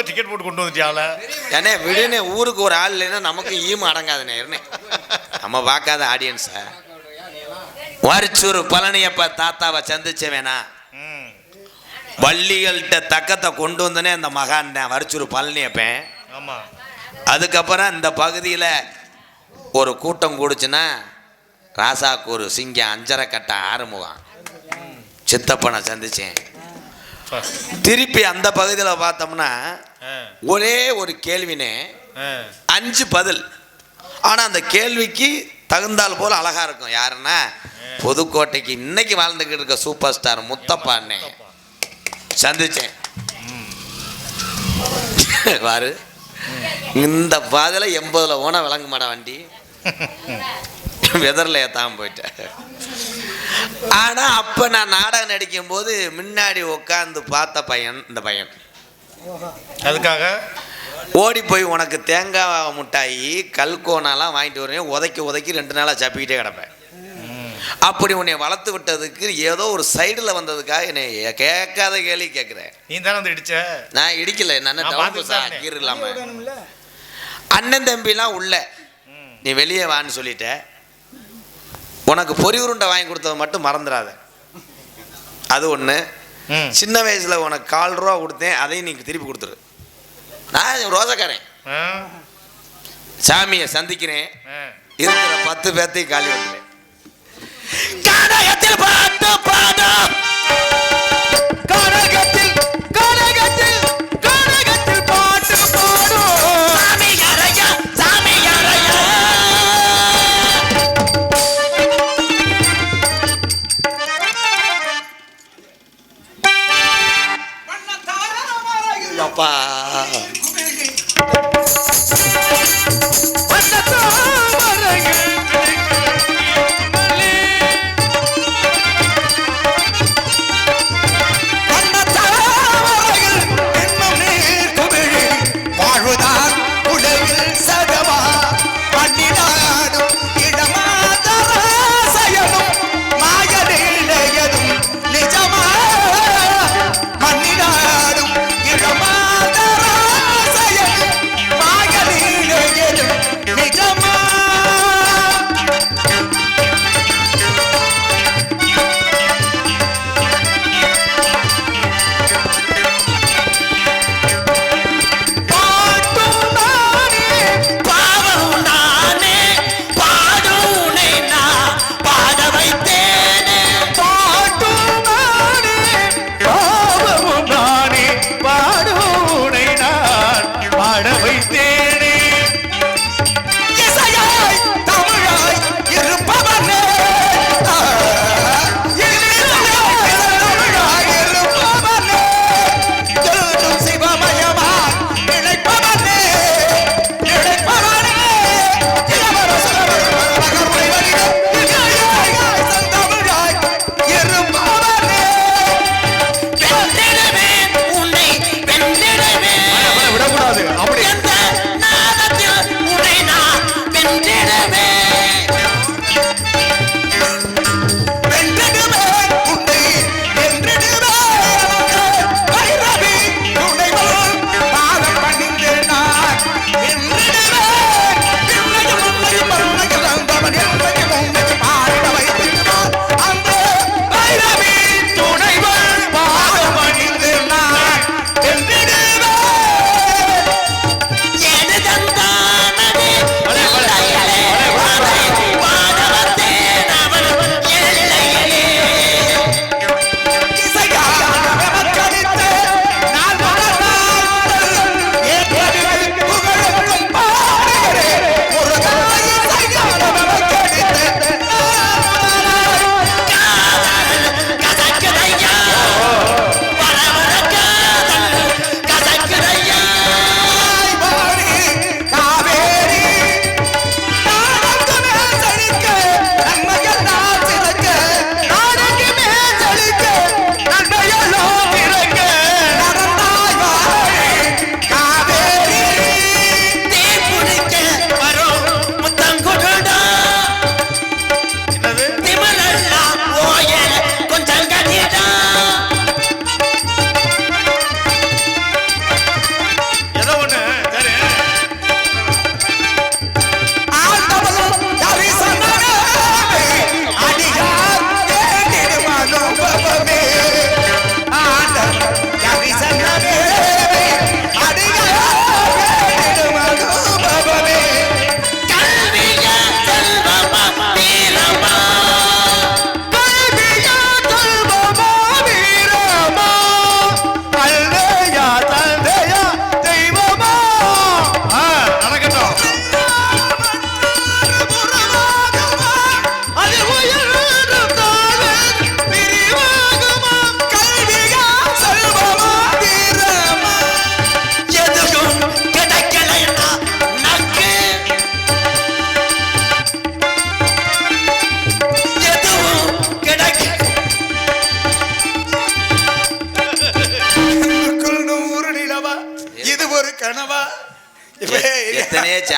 Ticket போட்டு கொண்டு வந்துட்டியால ஏன்னே விடுனே ஊருக்கு ஒரு ஆள் இல்லைன்னா நமக்கு ஈம அடங்காதுனே இருனே நம்ம பார்க்காத ஆடியன்ஸை வரிச்சூர் பழனியப்ப தாத்தாவை சந்திச்சவேனா? ம். வள்ளிகள்கிட்ட தக்கத்தை கொண்டு வந்தனே அந்த மகான் வரிச்சூர் பழனியப்பன். ஆமா. அதுக்கப்புறம் இந்த பகுதியில் ஒரு கூட்டம் கூடுச்சுன்னா ராசாக்கு ஒரு சிங்கம் அஞ்சரை கட்ட ஆறுமுகம். சித்தப்பனை சந்திச்சேன். திருப்பி அந்த பகுதியில் பார்த்தோம்னா ஒரே ஒரு கேள்வினே. அஞ்சு பதில். ஆனால் அந்த கேள்விக்கு தகுந்தால் போல அழகா இருக்கும். யாருன்னா புதுக்கோட்டைக்கு இன்னைக்கு வாழ்ந்துக்கிட்டு இருக்க சூப்பர் ஸ்டார் முத்தப்பாண்ணே. சந்திச்சேன். வாரு இந்த பாதையில எண்பதுல ஓன விளங்க மாட வண்டி. வெதரில் ஏத்தாம போயிட்டேன். ஆனா அப்ப நான் நாடகம் நடிக்கும் போது முன்னாடி உட்காந்து பார்த்த பையன் இந்த பையன். அதுக்காக? ஓடி போய் உனக்கு தேங்காய் மிட்டாயி கல்கோனாலாம் வாங்கிட்டு வருவேன். உதைக்கி உதைக்கி ரெண்டு நாளாக சப்பிக்கிட்டே கிடப்பேன். அப்படி உன்னை வளர்த்து விட்டதுக்கு ஏதோ ஒரு சைடில் வந்ததுக்காக என்னை கேட்காத கேள்வி கேட்குறேன். நீ தானே வந்து இடிச்ச? நான் இடிக்கல. நான் கீர் இல்லாம. அண்ணன் தம்பிலாம் உள்ள. நீ வெளியே வான்னு சொல்லிட்ட. உனக்கு பொறி உருண்டை வாங்கி கொடுத்தது மட்டும் மறந்துடாத. அது ஒன்று சின்ன வயசுல உனக்கு கால் ரூபா கொடுத்தேன் அதையும் நீ திருப்பி கொடுத்துரு. நான் ரோசக்காரன். சாமியை சந்திக்கிறேன். இருக்கிற பத்து பேர்த்தையும் காலி வந்துட்டேன் பாட்டு பாடும்.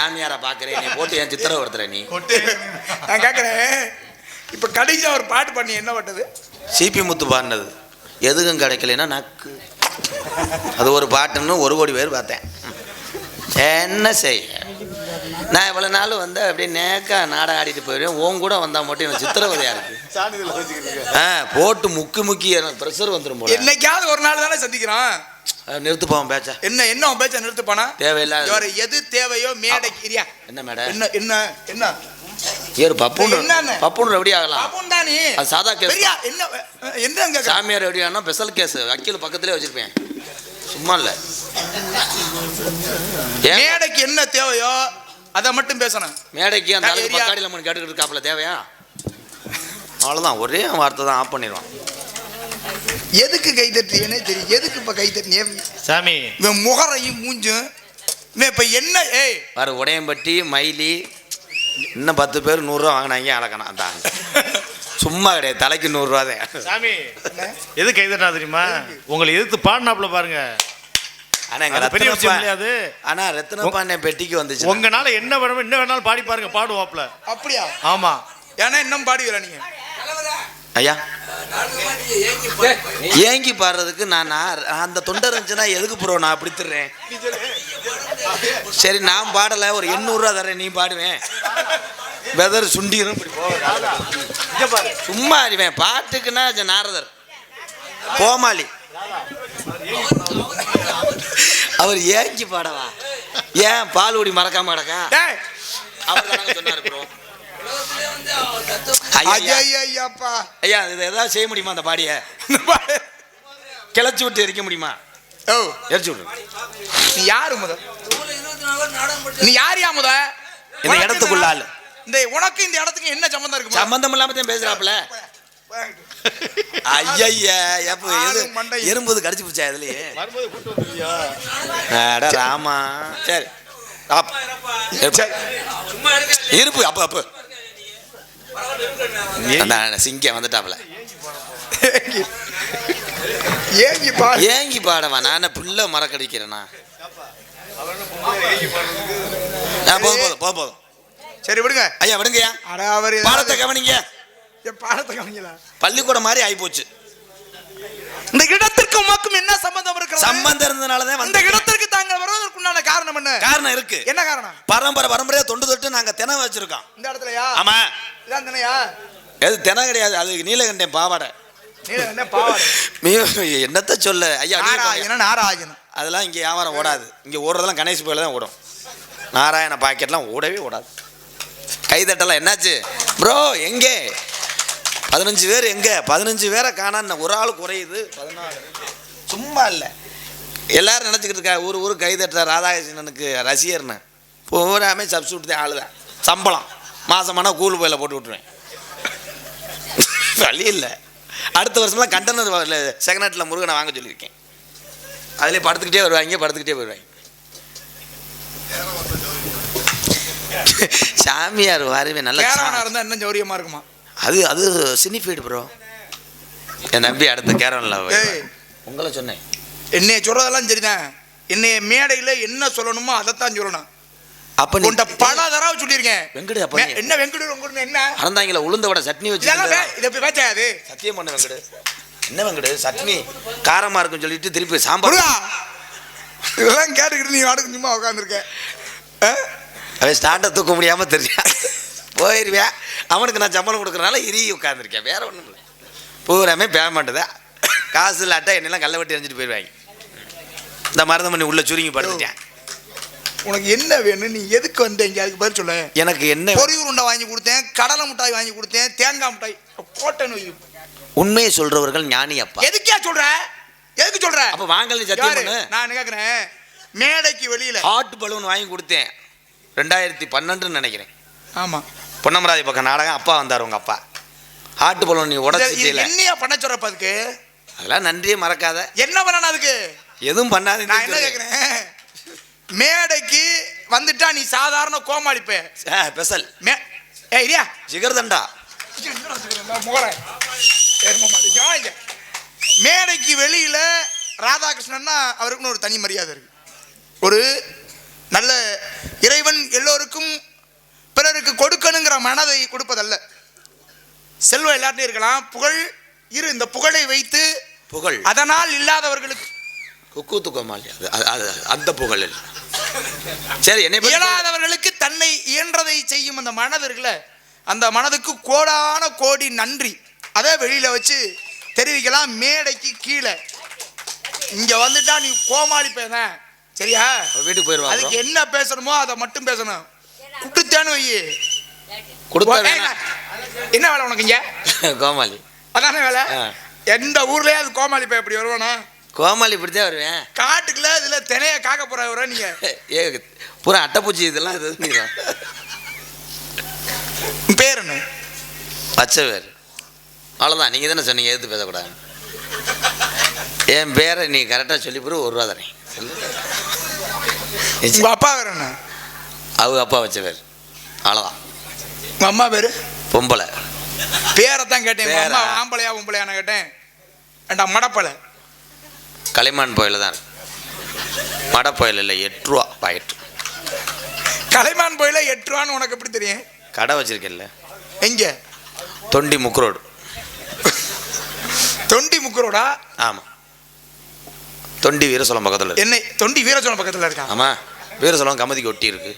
சாமியாரை பாக்குறேன் நீ போட்டு என் சித்திரவர்த்துற நீ. கொட்டு நான் கேட்குறேன் இப்போ கடைசியா ஒரு பாட்டு பண்ணி என்ன பட்டது? சிபி முத்து பாடினது. எதுக்கும் கிடைக்கலன்னா நக்கு. அது ஒரு பாட்டுன்னு ஒரு கோடி பேர் பார்த்தேன். என்ன செய்ய? நான் இவ்வளோ நாள் வந்து அப்படியே நேக்கா நாடகம் ஆடிட்டு போயிடுவேன் உன் கூட வந்தால் மட்டும் எனக்கு சித்திரவதையா இருக்கு. ஆ போட்டு முக்கி முக்கி எனக்கு ப்ரெஷர் வந்துடும் போல. என்னைக்காவது ஒரு நாள் தானே சந்திக்கிறோம் அஹ் நிறுத்து போவோம் பேச்சா. என்ன என்ன உன் பேச்ச நிறுத்துப்பானா? தேவையில்லாத இவரை எது தேவையோ மேடைக்கு இரியா என்ன மேடம் என்ன என்ன என்ன? ஏறு என்னன்னு? பப்புன்னு எப்படி ஆகலாம்? பாப்போம் தானே அது சாதா கேஸ். பெரியா என்ன என்ன கேட்க சாமியார் எப்படி ஆனா ஸ்பெஷல் கேஸ் வக்கீல் பக்கத்துலேயே வச்சிருப்பேன். சும்மா இல்லை. மேடைக்கு என்ன தேவையோ அதை மட்டும் பேசணும். மேடைக்கு அந்த ஏரியா. பக்காடியில் கேட்டுக்கிட்டு இருக்காப்புல தேவையா? அவ்வளோதான் ஒரே வார்த்தை தான் ஆஃப் பண்ணிடுவான். எதுக்கு கை தட்டுறீங்கன்னே தெரியும். எதுக்கு இப்ப கை தட்டினே? சாமி. இவன் முகரையும் மூஞ்சும். இவன் இப்ப என்ன? ஏய். வர உடையம்பட்டி மயிலி இன்னும் பத்து பேர் நூறுரூவா வாங்கினாங்க அழகணும் அதான். சும்மா கிடையாது தலைக்கு நூறுரூவா தான். சாமி. எது கை தட்டினா தெரியுமா? உங்களை எதிர்த்து பாடினாப்புல பாருங்க. பெரிய விஷயம் இல்லையா அது? ஆனால் ரத்னப்பா என் பெட்டிக்கு வந்துச்சு உங்கனால என்ன வேணுமோ என்ன வேணாலும் பாடி பாருங்க பாடுவாப்ல அப்படியா? ஆமா. ஏன்னா இன்னும் பாடுவீல நீங்க. ஐயா. ஏங்கி பாடுறதுக்கு நான் அந்த தொண்டை இருந்துச்சுன்னா எதுக்கு ப்ரோ நான் அப்படி திடுறேன் சரி நான் பாடலை ஒரு எண்ணூறுரூவா தரேன் நீ பாடுவேன் வெதர் சுண்டிரும் இப்படி போக சும்மா அறிவேன் பாட்டுக்குன்னா நாரதர். கோமாளி. அவர் ஏங்கி பாடவா? ஏன் பால்குடி மறக்காம கிடக்கா? அவர் சொன்னாரு ப்ரோ ஐயாப்பா ஐயா. இது ஏதாவது செய்ய முடியுமா அந்த பாடியை? கிளச்சி விட்டு எரிக்க முடியுமா? ஓ. எரிச்சு விடு. நீ யாரு முத? நீ யார் யா முத? இந்த இடத்துக்குள்ள ஆளு. இந்த உனக்கு இந்த இடத்துக்கு என்ன சம்பந்தம் இருக்கு? சம்பந்தம் இல்லாம தான் பேசுறாப்புல. ஐயா. எறும்புது கடிச்சு பிடிச்சா இதுலயே? ராமா. சரி. இருப்பு அப்ப அப்ப. அந்த சிங்கம் வந்துட்டாப்புல. ஏங்கி பாரு ஏங்கி பாடவா? நான் புள்ள மறக்கடிக்கிறேனா? ஆ, போதும் போதும் போதும் போதும் சரி விடுங்க. ஐயா விடுங்கய்யா. அட அவர் பாடத்தை கவனிங்க. பாடத்தை கவனிங்களா பள்ளிக்கூடம் மாதிரி ஆகி போச்சு இந்த இடத்திற்கு உமக்கும் என்ன சம்பந்தம் இருக்கிறது? சம்பந்தம் இருந்தனாலதான் அந்த வந்து இடத்திற்கு தாங்கள் வருவதற்குண்டான காரணம் என்ன? காரணம் இருக்கு. என்ன காரணம்? பரம்பரை பரம்பரையா தொண்டு தொட்டு நாங்க தினம் வச்சிருக்கோம். இந்த இடத்துலயா? ஆமா. இதான் தானையா? எது தினம் கிடையாது அது நீலகண்டன் பாவாடை. என்னத்த சொல்ல? ஐயா. நாராயணன் நாராயணன்? அதெல்லாம் இங்க வியாபாரம் ஓடாது. இங்க ஓடுறதெல்லாம் கணேஷ் போயில தான் ஓடும். நாராயண பாக்கெட்லாம் ஓடவே ஓடாது. கைதட்டலாம் என்னாச்சு? ப்ரோ எங்கே? பதினஞ்சு பேர் எங்க? பதினஞ்சு பேரை காணான்னு ஒரு ஆள் குறையுது. பதினாலு சும்மா இல்லை. எல்லாரும் நினச்சிக்கிட்டு இருக்கா ஊர் ஊர் கைதட்டுற ராதாகிருஷ்ணனுக்கு ரசிகர்னு. பூராமே சப்ஸ்டியூட் தான் ஆளுதான். சம்பளம். மாசமானா கூலி போயில போட்டு விட்டுருவேன். வழி இல்லை. அடுத்த வருஷம்லாம் கண்டனர் செகண்ட் ஹேண்டில் முருகனை வாங்க சொல்லியிருக்கேன். அதிலே படுத்துக்கிட்டே வருவாங்க படுத்துக்கிட்டே வருவாங்க சாமியார் வாருமே நல்ல கேரவனா சா- இருந்தா இன்னும் சௌரியமா இருக்குமா? அது அது சினிஃபைடு ப்ரோ என் நம்பி அடுத்த ஏய். உங்களை சொன்னேன். என்னைய சொல்றதெல்லாம் சரிதான் என்னைய மேடையில என்ன சொல்லணுமோ அதைத்தான் சொல்லணும். அப்போ நீ உன்ட்ட பல தடவை சொல்லியிருக்கேன். வெங்கடு அப்ப என்ன வெங்கடு வெங்கடு என்ன? அறந்தாங்கள உளுந்த வடை சட்னி வச்சு இதை போய் பேச்சாது சத்தியம் பண்ண வெங்கடு. என்ன வெங்கடு? சட்னி காரமா இருக்குன்னு சொல்லிட்டு திருப்பி சாம்பார் இதெல்லாம் கேட்டுக்கிட்டு நீ வாடகை சும்மா உட்காந்துருக்க அவன் ஸ்டாண்டை தூக்க முடியாம தெரியா போயிருவேன் அவனுக்கு நான் சம்பளம் கொடுக்குறனால இரி உட்காந்துருக்கேன் வேற ஒன்றும் இல்லை. பூராமே பேமெண்ட் தான். காசு இல்லாட்டா என்னெல்லாம் கல்லை வெட்டி எறிஞ்சிட்டு போயிடுவாங்க இந்த மருதமணி உள்ள சுருங்கி படுத்துட்டேன். உனக்கு என்ன வேணும்? நீ எதுக்கு வந்தீங்க அதுக்கு பதில் சொல்ல? எனக்கு என்ன பொரி உருண்டை வாங்கி கொடுத்தேன் கடலை மிட்டாய் வாங்கி கொடுத்தேன் தேங்காய் மிட்டாய் கோட்டைன்னு வை. உண்மையை சொல்றவர்கள் ஞானி அப்பா. எதுக்கே சொல்ற? எதுக்கு சொல்ற? அப்ப வாங்கல சத்தியம்? பண்ணு. நான் கேக்குறேன்? மேடைக்கு வெளியில. ஹாட் பலூன் வாங்கி கொடுத்தேன். ரெண்டாயிரத்தி பன்னெண்டுன்னு நினைக்கிறேன். ஆமா. பொன்னமராதி பக்கம் நாடகம் அப்பா வந்தார் உங்க அப்பா. ஹாட் பலூன் நீ உடச்சி என்னையா பண்ண சொல்றப்ப அதுக்கு? அதெல்லாம் நன்றியே மறக்காத. என்ன பண்ணணும் அதுக்கு? எதுவும் பண்ணாத நான் என்ன கேக்குறேன்? மேடைக்கு வந்துட்டா நீ சாதாரண கோமாளிப்ப. பெசல். மே ஏ இரியா. ஜிகர்தண்டா? மேடைக்கு வெளியில ராதாகிருஷ்ணன்னா அவருக்குன்னு ஒரு தனி மரியாதை இருக்கு. ஒரு நல்ல இறைவன் எல்லோருக்கும் பிறருக்கு கொடுக்கணுங்கிற மனதை கொடுப்பதல்ல. செல்வம் எல்லார்ட்டையும் இருக்கலாம். புகழ் இரு இந்த புகழை வைத்து புகழ். அதனால் இல்லாதவர்களுக்கு குக்கு துக்கமாலி அது அந்த புகழ். சரி என்னை. இயலாதவர்களுக்கு தன்னை இயன்றதை செய்யும் அந்த மனது இருக்குல்ல. அந்த மனதுக்கு கோடான கோடி நன்றி. அதை வெளியில வச்சு தெரிவிக்கலாம். மேடைக்கு கீழே. இங்க வந்துட்டா நீ கோமாளி பேச சரியா? வீட்டுக்கு போயிருவா அதுக்கு என்ன பேசணுமோ அதை மட்டும் பேசணும். குட்டுத்தானு வை கொடுத்தா ஏய், வேணா என்ன வேலை உனக்கு இங்க? கோமாளி. அதானே வேலை. எந்த ஊர்லயே அது கோமாளி பை அப்படி வருவானா? கோமாளி இப்படித்தான் வருவேன். காட்டுக்குள்ள இதுல தினைய காக்க போற வர நீங்க. ஏ பூரா அட்டைப்பூச்சி இதெல்லாம் இது பேர் என்ன? பச்சை பேர் அவ்வளோதான் நீங்கள் தானே சொன்னீங்க எதிர்த்து பேசக்கூடாது. என் பேரை நீ கரெக்டாக சொல்லி பிறகு ஒரு ரூபா தானே உங்க அப்பா பேர் என்ன? அவங்க அப்பா வச்ச பேர். அவ்வளோதான் உங்க அம்மா பேரு? பொம்பளை. பேரை தான் கேட்டேன். உங்க? அம்மா ஆம்பளையா பொம்பளையான்னு கேட்டேன். ஏண்டா மடப்பலை? களிமான் கோயில் தான் இருக்கு. மடப்போயில் இல்லை எட்டு ரூபா பாக்கெட் கலைமான் போயில எட்டு ரூபான்னு உனக்கு எப்படி தெரியும்? கடை வச்சிருக்கேன்ல. எங்க? தொண்டி முக்கு ரோடு. தொண்டி முக்கரோடா ஆமாம் தொண்டி வீரசோளம் பக்கத்தில் இருக்கு. என்னை தொண்டி வீரச்சோழம் பக்கத்துல இருக்கான் ஆமாம் வீரசோளம் கமதிக்கு ஒட்டி இருக்கு.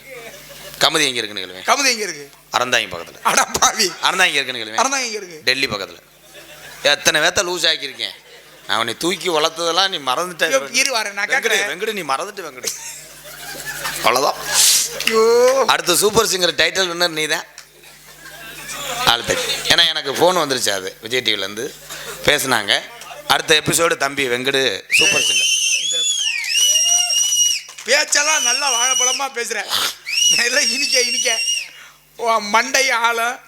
கமதி எங்கே இருக்குன்னு கேளுவேன் கமுதி எங்க இருக்கு? அறந்தாங்கி பக்கத்தில். அடப்பாவி அறந்தாங்கி இருக்குன்னு கேளுவேன் அறந்தான் எங்க இருக்கு? டெல்லி பக்கத்தில். எத்தனை வேத்த லூஸ் ஆக்கியிருக்கேன். நான் உன்னை தூக்கி வளர்த்ததெல்லாம் நீ மறந்துட்ட இரு வரேன், நான் வெங்கடு கேட்கறேன். வெங்கடு நீ மறந்துட்டு வெங்கடு. அவ்வளோதான் ஐயோ. அடுத்த சூப்பர் சிங்கர் டைட்டில் வின்னர் நீ தான் அடுத்த ஏன்னா எனக்கு ஃபோன் வந்துருச்சு அது விஜய் டிவிலேருந்து பேசுனாங்க. அடுத்த எபிசோடு தம்பி வெங்கடு சூப்பர் சிங்கர். பேச்செல்லாம் நல்லா வாழைப்பழமா பேசுறேன். எல்லாம் இனிக்க இனிக்க. மண்டை ஆழம்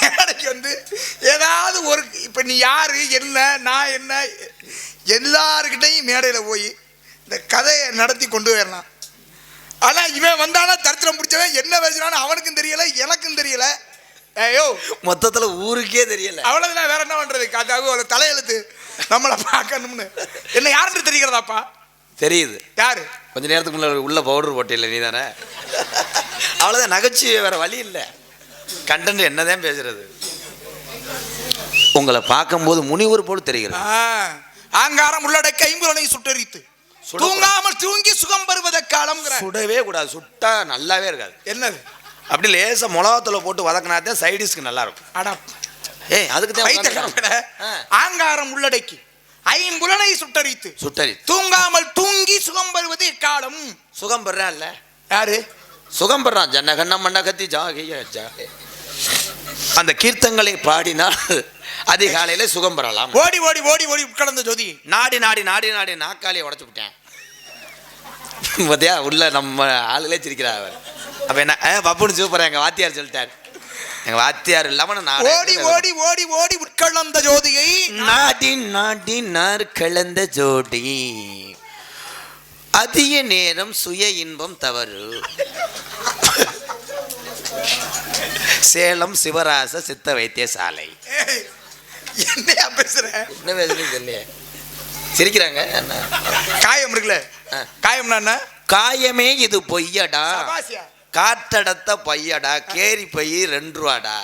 மேடைக்கு வந்து ஏதாவது ஒரு இப்போ நீ யாரு என்ன நான் என்ன எல்லாருக்கிட்டையும் மேடையில் போய் இந்த கதையை நடத்தி கொண்டு வரலாம். ஆனால் இவன் வந்தானா தரித்திரம் பிடிச்சவன் என்ன பேசுறான்னு அவனுக்கும் தெரியல எனக்கும் தெரியல. ஏயோ. மொத்தத்தில் ஊருக்கே தெரியல. அவ்வளவுதான் வேற என்ன பண்றது? அது ஒரு தலையெழுத்து. நம்மளை பார்க்கணும்னு. என்ன யாருன்னு தெரிகிறதாப்பா? தெரியுது. யாரு? கொஞ்ச நேரத்துக்கு முன்னாடி உள்ள பவுடர் போட்டில்ல நீ தானே அவ்வளோதான் நகைச்சுவை வேற வழி இல்லை. கண்டென்ட் என்னதான் பேசுறது? உங்களை பார்க்கும்போது முனிவர் போல் தெரிகிறது. ஆங்காரம் உள்ளடக்க ஐம்புலனை சுட்டரித்து. சுட- தூங்காமல் தூங்கி சுகம் பெறுவத காலம்ங்கிற. சுடவே கூடாது சுட்டா நல்லாவே இருக்காது. என்னது? அப்படி லேசா மிளகாத்தூளை போட்டு வதக்கினாதான் சைடிஸ்க்கு நல்லா இருக்கும். ஏய் அதுக்கு தான் ஆங்காரம் உள்ளடக்கி. ஐம்புலனை சுட்டரித்து. சுட்டரி தூங்காமல் தூங்கி சுகம் பெறுவது காலம் சுகம் பெறான் இல்ல யாரு? சுகம் பெறான். ஜன்னகண்ண மண்ணகத்தி ஜாகிய ஜாகே. அந்த கீர்த்தங்களை பாடினால் அதிகாலையில சுகம் பெறலாம். ஓடி ஓடி ஓடி ஓடி உட்கடந்த ஜோதி. நாடி நாடி நாடி நாடி நாக்காளியை உடச்சு விட்டேன். பார்த்தியா உள்ள நம்ம ஆளுகளே சிரிக்கிறா அவர். அப்ப என்ன பப்புன்னு சூப்பரா எங்க வாத்தியார் சொல்லிட்டார். எங்க வாத்தியார் இல்லாம நான் ஓடி ஓடி ஓடி ஓடி உட்கடந்த ஜோதியை. நாடி நாடி நார் கலந்த ஜோடி. அதிக நேரம் சுய இன்பம் தவறு. சேலம் சிவராச சித்த வைத்தியசாலை. என்னையா பேசுற? என்ன பேசுறீங்க சிரிக்கிறாங்க? என்ன? காயம் இருக்குல்ல. காயம்னா என்ன? காயமே இது பொய்யடா. காற்றடத்த பையடா கேரி பை ரெண்டு ரூபாடா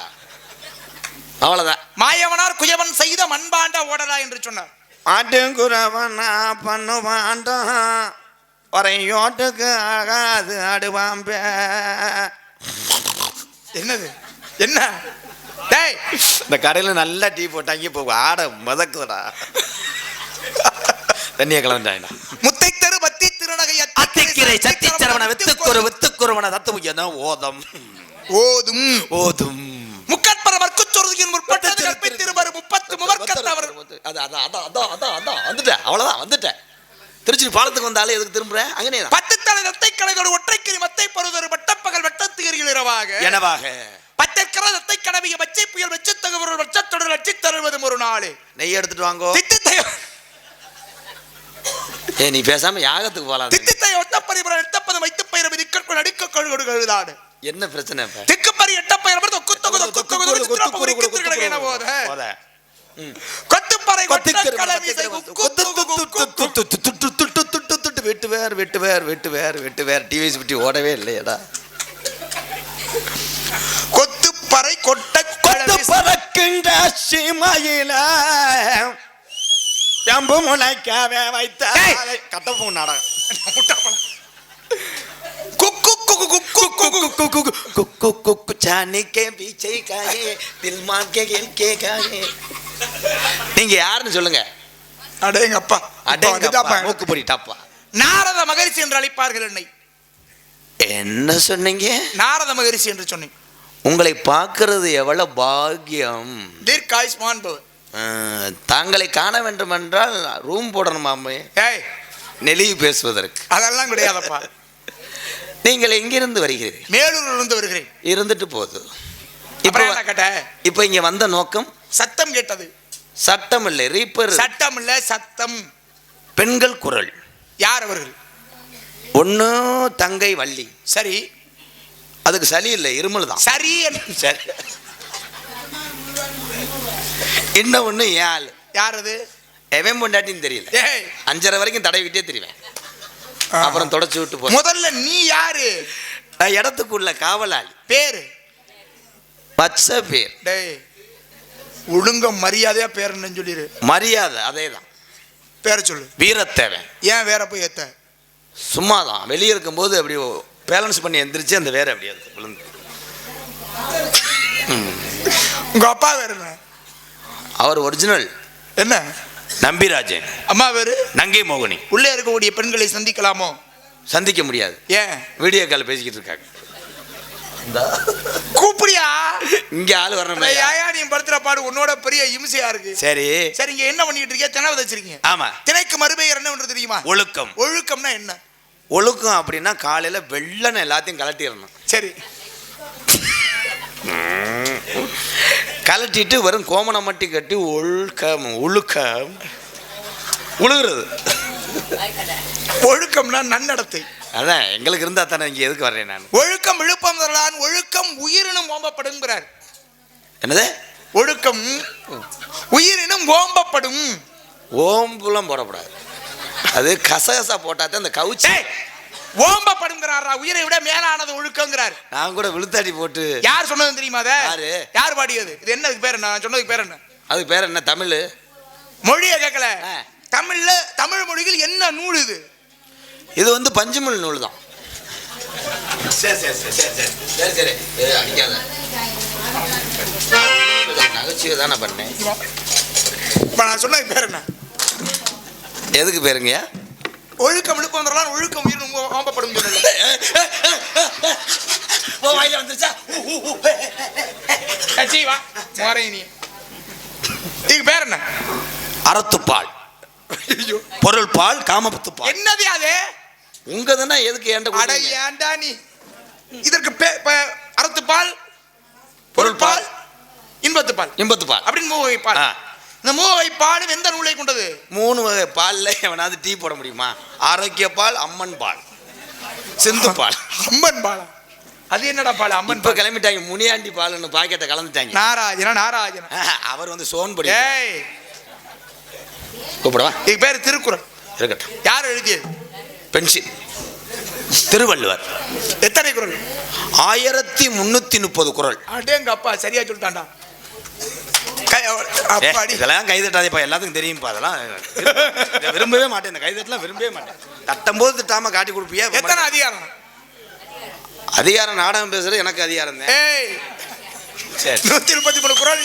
அவ்வளவுதான் மாயவனார் குயவன் செய்த மண்பாண்ட ஓடலா என்று சொன்னார். ஆட்டுக்குறவனா பண்ணுவாண்டா. வரையோட்டுக்கு ஆகாது அடுவாம்பே என்னது? என்ன? டேய்! இந்த கடையில் நல்லா டீ போட்டாங்க இப்போ ஆடை மதக்குதுடா. தண்ணியை கிளம்பிட்டாங்க முத்தை தெரு பத்தி திருநகை அத்திக்கிரை சத்திச்சரவன வித்துக்குரு வித்துக்குருவன தத்து முக்கியம் ஓதம். ஓதும். ஓதும். முக்கட்பர மற்குச்சொருதியின் முற்பட்டது கற்பித்திருவர் முப்பத்து முவர்க்கத்தவர் அது அதான் அதான் அதான் அதான் அதான் வந்துட்டேன். அவ்வளோதான் வந்துட்டேன். திருச்சி பாலத்துக்கு வந்தாலே எதுக்கு திரும்புறேன் அங்கனே தான். பத்து தலை தத்தை கலைதோடு ஒற்றைக்கிரி மத்தை பருவதொரு பட்டப்பகல் வட்டத்துகிரியில் இரவாக. எனவாக பத்திற்கிற தத்தை கடவிய பச்சை புயல் வெச்சு தகுவர் வச்சத்தொடர் தருவதும் ஒரு நாளே. நெய் எடுத்துட்டு வாங்கோ. ஏ நீ பேசாம யாகத்துக்கு போலாம் தித்தித்தை ஒட்டப்பரிபுரம் எட்டப்பது வைத்து பயிர் விதிக்கற்குள் அடிக்க கழுகொடு கழுதாடு என்ன பிரச்சனை இப்ப திக்குப்பரி எட்டப்பயிர் தொக்கு தொகு தொக்கு தொகு தொகு குறிக்கு திருடகைன போத போத. கொத்துப்பறை கொத்திக்கிற கொட்டக்கலை மீசை குக்கு துகு குக்கு துட்டு வெட்டு வேர் வெட்டு வேர் வெட்டு வேர் வெட்டு வேர் டிவிஎஸ் விட்டு ஓடவே இல்லையடா கொத்துப்பறை கொட்ட கொத்து பறக்கின்ற சீமையில எம்பு முளைக்கவே வைத்த ஏய்! கட்டப்பூ நாடகம் குக்கு குக்கு குக்கு குக்கு குக்கு जाने के पीछे काहे दिल मान के खेल के काहे நீங்க யாருன்னு சொல்லுங்க அடேங்கப்பா இப்ப அடேங்கப்பா வந்துட்டாப்பா. மூக்குப்பொடி டாப்பா நாரத மகரிஷி என்று அழைப்பார்கள் என்னை என்ன சொன்னீங்க நாரத மகரிஷி என்று சொன்னேன் உங்களை பார்க்கிறது எவ்வளவு பாக்கியம் தீர்க்காயுஷ்மான் பவர் அஹ், தாங்களை காண வேண்டும் என்றால் ரூம் போடணுமாமே ஏய். நெளிவு பேசுவதற்கு. அதெல்லாம் கிடையாதப்பா. நீங்கள் எங்கிருந்து வருகிறீர்கள்? மேலூர்ல இருந்து வருகிறேன். இருந்துட்டு போகுது. இப்போ அப்புறம் என்ன கேட்ட? இப்போ இங்க வந்த நோக்கம்? சத்தம் கேட்டது. சட்டம் இல்லை ரீப்பர் சட்டம் இல்ல சத்தம். பெண்கள் குரல். யார் அவர்கள்? ஒன்று தங்கை வள்ளி. சரி. அதுக்கு சளி இல்லை இருமல் தான். சரி சரி. இன்னும் ஒன்று ஏன் ஆள்? யார் அது எவன் பொண்டாட்டின்னு தெரியல. ஏய். அஞ்சரை வரைக்கும் தடவிக்கிட்டே தெரிவேன். அப்புறம் தொடச்சி விட்டு போ முதல்ல நீ யாரு? நான் இடத்துக்குள்ள காவலாளி. பேரு? பச்ச பேர். டேய் ஒழுங்க மரியாதையா பேர் என்னன்னு சொல்லிடு மரியாதை அதே தான் பேரை சொல்லு. வீரத்தேவன். ஏன் வேற போய் ஏத்த? சும்மா தான் வெளியே இருக்கும்போது அப்படி பேலன்ஸ் பண்ணி எந்திரிச்சு அந்த வேற அப்படியே விழுந்து. உங்க அப்பா வேற அவர் ஒரிஜினல் என்ன? நம்பிராஜன். அம்மா வேறு? நங்கை மோகினி. உள்ளே இருக்கக்கூடிய பெண்களை சந்திக்கலாமோ? சந்திக்க முடியாது. ஏன்? வீடியோ கால் பேசிக்கிட்டு இருக்காங்க. கூப்பிடியா? இங்க ஆள் வரணும் ஏயா நீ படுத்துற பாடு உன்னோட பெரிய இம்சையா இருக்கு. சரி. சரி இங்க என்ன பண்ணிட்டு இருக்கீங்க திணை வச்சிருக்கீங்க. ஆமா. திணைக்கு மறுபெயர் என்ன பண்றது தெரியுமா? ஒழுக்கம். ஒழுக்கம்னா என்ன? ஒழுக்கம் அப்படின்னா காலையில வெள்ளனை எல்லாத்தையும் கலட்டிடணும். சரி. கலட்டிட்டு வெறும் கோமணம் மட்டும் கட்டி ஒழுக்கம் ஒழுக்கம் உழுகுறது. ஒழுக்கம்னா நன்னடத்தை. அதான் எங்களுக்கு இருந்தா தானே இங்க எதுக்கு வர்றேன் நான்? ஒழுக்கம் விழுப்பம் தரலான் ஒழுக்கம் உயிரினும் ஓம்பப்படுங்கிறார். என்னது? ஒழுக்கம் உயிரினும் ஓம்பப்படும். ஓம்புலம் போடக்கூடாது. அது கசகசா போட்டா தான் அந்த கவுச்சி ஓம்பப்படுங்கிறாரா? உயிரை விட மேலானது ஒழுக்கங்கிறார். நான் கூட விழுத்தாடி போட்டு யார் சொன்னது தெரியுமா அத? யாரு? யார் பாடியது? இது என்னதுக்கு பேர் என்ன? நான் சொன்னதுக்கு பேர் என்ன? அதுக்கு பேர் என்ன? தமிழ். மொழியை கேட்கல. தமிழ்ல தமிழ் மொழியில் என்ன நூல் இது? இது வந்து பஞ்சுமல் நூல் தான். சரி சரி சரி சரி சரி. சரி சரி. அடிக்காத. நகைச்சுவை தானே பண்ணேன். இப்ப நான் சொன்னதுக்கு பேர் என்ன? எதுக்கு பேருங்கய்யா? ஒழுக்கம் விழுப்பம் தரலான் ஒழுக்கம் உயிரினும் ஓ- ஓம்பப்படும் சொன்னது. வாயில வந்துருச்சா? கட்சி வா. மோரை நீ. இதுக்கு பேர் என்ன? அறத்துப்பால். பொருள் பால் காமபத்து பால் என்னது அது? உங்க தானே எதுக்கு ஏன்ட அட? ஏன்டா நீ? இதற்கு அறத்துப்பால் பொருள் பால் இன்பத்து பால் இன்பத்து பால் அப்படின்னு பால். இந்த மூவகை பாலும் எந்த நூலை கொண்டது? மூணு வகை பால்ல எவனாவது டீ போட முடியுமா? ஆரோக்கிய பால் அம்மன் பால். சிந்து பால். அம்மன் பாலா? அது என்னடா பால் அம்மன் இப்ப கிளம்பிட்டாங்க முனியாண்டி பால்னு பாக்கெட்டை கலந்துட்டாங்க. நாராஜனா நாராஜனா அவர் வந்து சோன் படி ஏய். கூப்பிடவா? இதுக்கு பேர் திருக்குறள். இருக்கட்டும். யார் எழுதியது? பென்சில். திருவள்ளுவர். எத்தனை குறள்? ஆயிரத்தி முன்னூத்தி முப்பது குரல் அடேங்க அப்பா சரியா சொல்லிட்டான்டா. இதெல்லாம் கை தட்டாதேப்பா எல்லாத்துக்கும் தெரியும்ப்பா அதெல்லாம் விரும்பவே மாட்டேன் இந்த கை தட்டலாம் விரும்பவே மாட்டேன். தட்டும் போது திட்டாம காட்டி கொடுப்பியா எத்தனை அதிகாரம்? அதிகாரம் நாடகம் பேசுறது எனக்கு அதிகாரம் தான். ஏய் சரி. நூத்தி முப்பத்தி மூணு குறள்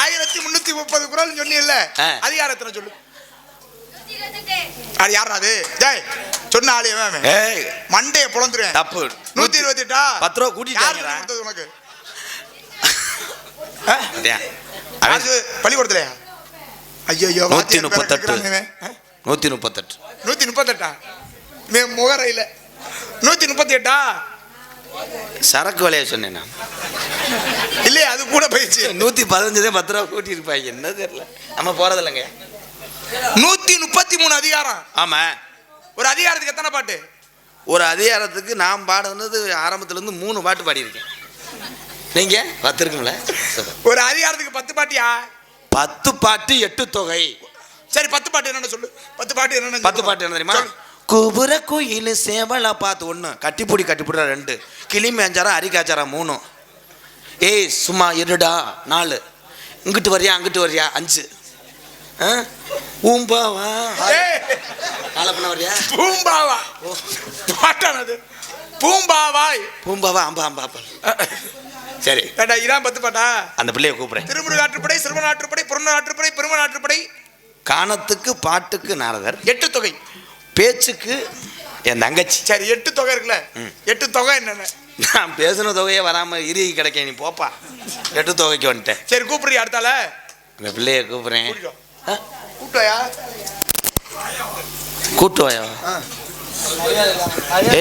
ஆயிரத்தி முன்னூத்தி முப்பது குறள் சொன்னியல்ல ஆ. அதிகாரத்தின சொல்லு. அது யாரா அது? டேய் சொன்ன ஆளு மண்டைய புலந்துருவேன். தப்பு. நூத்தி இருபத்தி எட்டா பத்து ரூபா கொடுத்தது உனக்கு? பள்ளிக்கூடத்துலயா ஐயோ நூத்தி முப்பத்தெட்டு. நூத்தி முப்பத்தெட்டு. நூத்தி முப்பத்தெட்டா? மே முகரையில நூத்தி முப்பத்தி எட்டா சரக்கு விலைய சொன்னேன் நான். இல்லையா அது கூட போயிடுச்சு. நூத்தி பதினஞ்சு தான் பத்து ரூபா கூட்டி இருப்பாங்க என்ன தெரியல. நம்ம போறது இல்லைங்க நூத்தி முப்பத்தி மூணு அதிகாரம். ஆமா. ஒரு அதிகாரத்துக்கு எத்தனை பாட்டு? ஒரு அதிகாரத்துக்கு நான் பாடுனது ஆரம்பத்துல இருந்து மூணு பாட்டு பாடியிருக்கேன். நீங்க? பத்து இருக்குங்கள ஒரு அதிகாரத்துக்கு பத்து பாட்டியா? பத்து பாட்டு எட்டு தொகை. சரி பத்து பாட்டு என்னன்னு சொல்லு. பத்து பாட்டு என்னன்னு பத்து பாட்டு என்ன தெரியுமா. குபுர குயில் சேவலா பார்த்து ஒன்று கட்டிப்பூடி கட்டிப்பூடா ரெண்டு. கிளி மேஞ்சாரா அரிக்காச்சாரா மூணு. ஏய் சும்மா இருடா நாலு. இங்கிட்டு வரியா அங்கிட்டு வரியா அஞ்சு. ஏய், நாளை பண்ண வரியா? பூம்பாவா? பாட்டானது. பூம்பாவாய். பூம்பாவா அம்பா அம்பா அப்பா சரி. ஏண்டா இதான் பத்து பாட்டா? அந்த பிள்ளைய கூப்பிடுறேன். திருமுருக ஆற்றுப்படை சிறுவன் ஆற்றுப்படை புறண ஆற்றுப்படை பெருமன் ஆற்றுப்படை. காணத்துக்கு பாட்டுக்கு நாரதர். எட்டு தொகை. பேச்சுக்கு என் தங்கச்சி. சரி எட்டு தொகை இருக்குல்ல. எட்டு தொகை என்னென்ன? நான் பேசின தொகையே வராம இறுகி கிடைக்க நீ போப்பா. எட்டு தொகைக்கு வந்துட்டேன். சரி கூப்பிடுறியா அடுத்தால அந்த பிள்ளைய கூப்பிடுறேன். கூட்டிட்டு வா.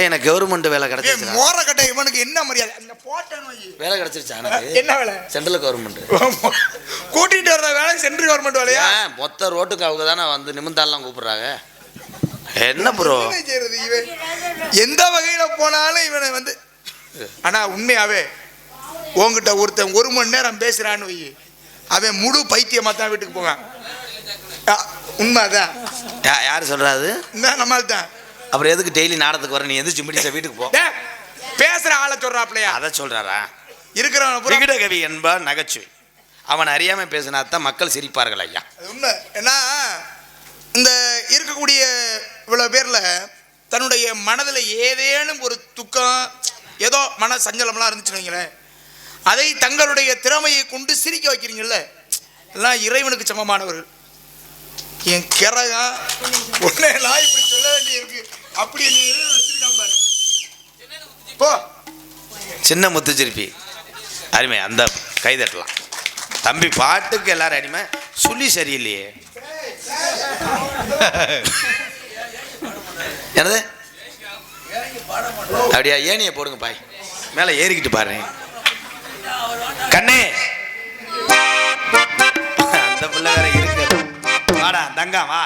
எனக்கு கவர்மெண்ட் வேலை கிடைச்சிருச்சா மோர கட்டை இவனுக்கு என்ன மரியாதை? அந்த போட்டேன்னு. வேலை கிடைச்சிருச்சா எனக்கு? என்ன வேலை? சென்ட்ரல் கவர்மெண்ட் கூட்டிட்டு வர்ற வேலை சென்ட்ரல் கவர்மெண்ட் வேலையா? மொத்த ரோட்டுக்கு அவங்க தானே வந்து நிமிந்தாலாம் கூப்பிடுறாங்க? என்ன ப்ரோ செய்யறது இவன்? எந்த வகையில போனாலும் இவனை வந்து ஆனா உண்மையாவே உன்கிட்ட ஒருத்தன் ஒரு மணி நேரம் பேசுறான்னு வை அவன் முழு பைத்தியமா தான் வீட்டுக்கு போவான். உண்மைதான். யார் சொல்றாது இந்த நம்மால் தான். அப்புறம் எதுக்கு டெய்லி நாடத்துக்கு வர? நீ எந்திரிச்சு முடிச்ச வீட்டுக்கு போ. பேசுற ஆளை சொல்றாப்லையா அதை சொல்றாரா? இருக்கிறவன விகடகவி என்பார் நகைச்சுவை அவன் அறியாம பேசினா தான் மக்கள் சிரிப்பார்கள் ஐயா. உண்மை. ஏன்னா இந்த இருக்கக்கூடிய இவ்வளோ பேரில் தன்னுடைய மனதில் ஏதேனும் ஒரு துக்கம் ஏதோ மன சஞ்சலம்லாம் இருந்துச்சுன்னு வைங்களேன் அதை தங்களுடைய திறமையை கொண்டு சிரிக்க வைக்கிறீங்கல்ல எல்லாம் இறைவனுக்கு சமமானவர்கள். என் கிரகா உன்னையெல்லாம் இப்படி சொல்ல வேண்டியிருக்கு. அப்படி போ. சின்ன முத்து சிரிப்பி. அருமை அந்த கை தட்டலாம். தம்பி பாட்டுக்கு எல்லாரும் அடிமை. சுழி சரியில்லையே. என்னது? அப்படியா ஏனிய போடுங்க பாய். மேலே ஏறிக்கிட்டு பாரு கண்ணே. அந்த பிள்ளை வேற இருக்கு. வாடா தங்கா வா.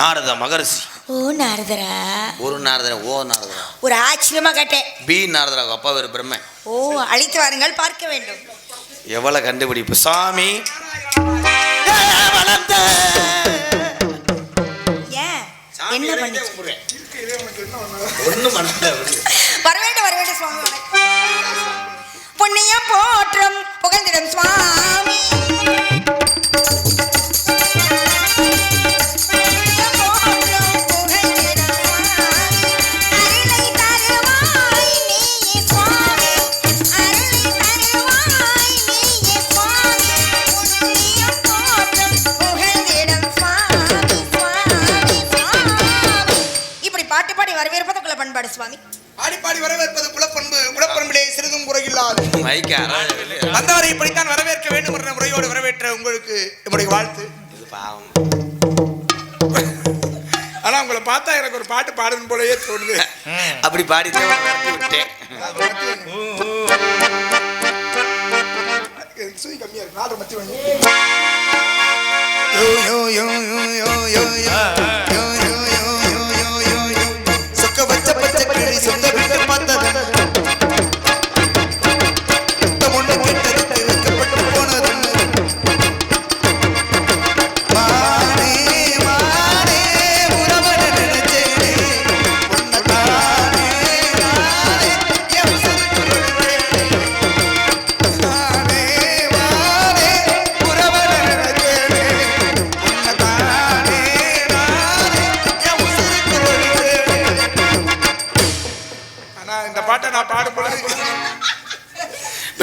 நாரத மகரிஷி. ஓ நாரதரா? ஒரு நாரதர ஓ நாரதரா. ஒரு ஆச்சரியமா கேட்டேன். பி நாரதரா அப்பா வேறு பிரம்ம. ஓ அழைத்து வாருங்கள் பார்க்க வேண்டும். எவ்வளவு கண்டுபிடிப்பு. சாமி. ஏன்? என்ன பண்ணி ஒண்ணு பண்ணல வர வேண்டும் வர வேண்டும் சுவாமி. புண்ணியம் போற்றும் புகழ்ந்திடும் சுவாமி. வந்தவரை இப்படித்தான் வரவேற்க வேண்டும் என்ற முறையோடு வரவேற்ற உங்களுக்கு என்னுடைய வாழ்த்து இது பாவம் ஆனா உங்களை பார்த்தா எனக்கு ஒரு பாட்டு பாடணும் போலயே தோணுது அப்படி விரட்டி விட்டேன் கம்மியா இருக்கு நாலு மத்தி வாங்கி யோ யோ யோ யோ யோ யோ யோ யோ யோ யோ யோ சொக்க வச்ச பச்சை கிளி சொந்த வீட்டு பார்த்தது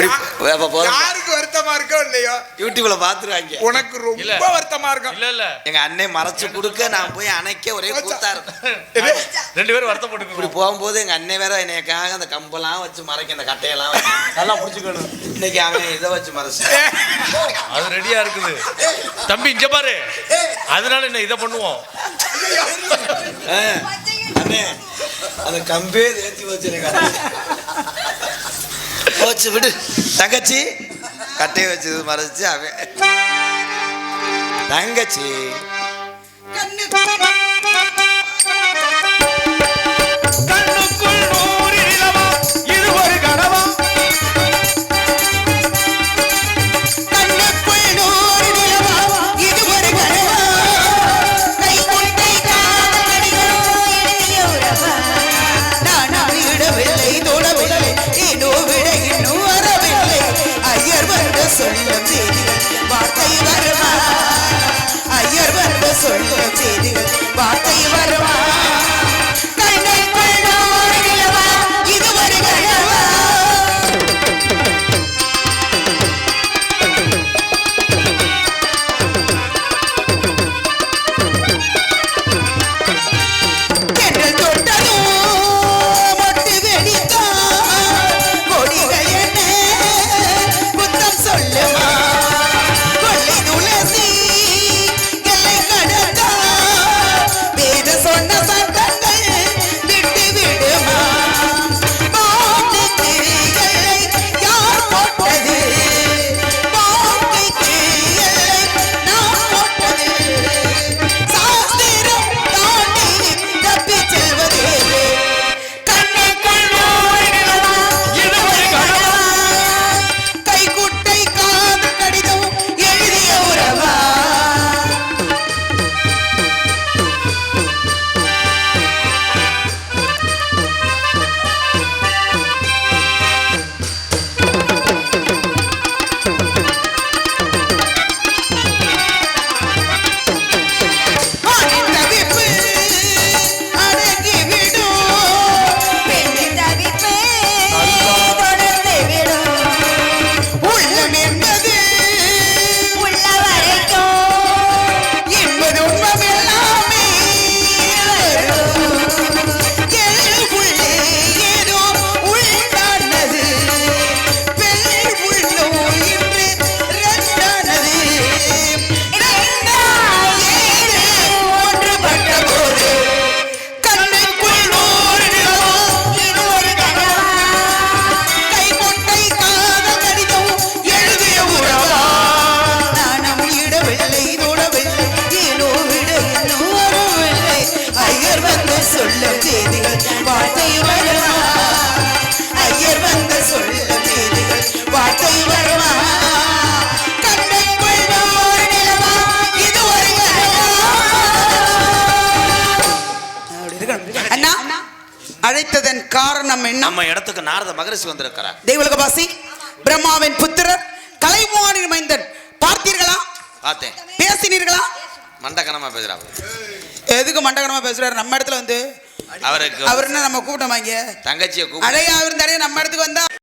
யாருக்கு வருத்தமா இருக்கோ இல்லையோ? யூடியூப்ல பாத்துருவாங்க. உனக்கு இல்ல. ரொம்ப வருத்தமா இருக்கும். இல்ல இல்ல. எங்க அண்ணன் மறைச்சு கொடுக்க நான் போய் அணைக்க ஒரே கூத்தா இருக்கும். ரெண்டு பேரும் இப்படி வருத்தப்பட்டு போகும்போது எங்க அண்ணன் வேற என்னைக்காக அந்த கம்பெல்லாம் வச்சு மறைக்க அந்த கட்டையெல்லாம் வச்சு. நல்லா பிடிச்சிக்கணும். இன்னைக்கு அவன் இதை வச்சு மறைச்சு அது ரெடியா இருக்குது. தம்பி இங்க பாரு. அதனால என்ன இதை பண்ணுவோம்? ஆ, அண்ணே அந்த கம்பே ஏற்றி வச்சு எனக்கு அண்ணன். போச்சு விடு. தங்கச்சி. கட்டையை வச்சு மறைச்சு அவன். தங்கச்சி. வந்து சொல்லும் வார்த்தை வருமா? ஐயர் வந்து சொல்லும் செய்திகள் வார்த்தை வருமா? மகரிஷி வந்திருக்கிறார். தேவலகவாசி பிரம்மாவின் புத்திரர் கலைமானின் மைந்தன். பார்த்தீர்களா? பார்த்தேன். பேசினீர்களா? மண்டக்கணமா பேசுறாங்க எதுக்கு மண்டகனமா பேசுறாரு? நம்ம இடத்துல வந்து அவருக்கு அவர் என்ன நம்ம கூட்டம் வாங்க தங்கச்சியை கூப்பிட்டு. அடையா இருந்தாரே நம்ம இடத்துக்கு வந்தா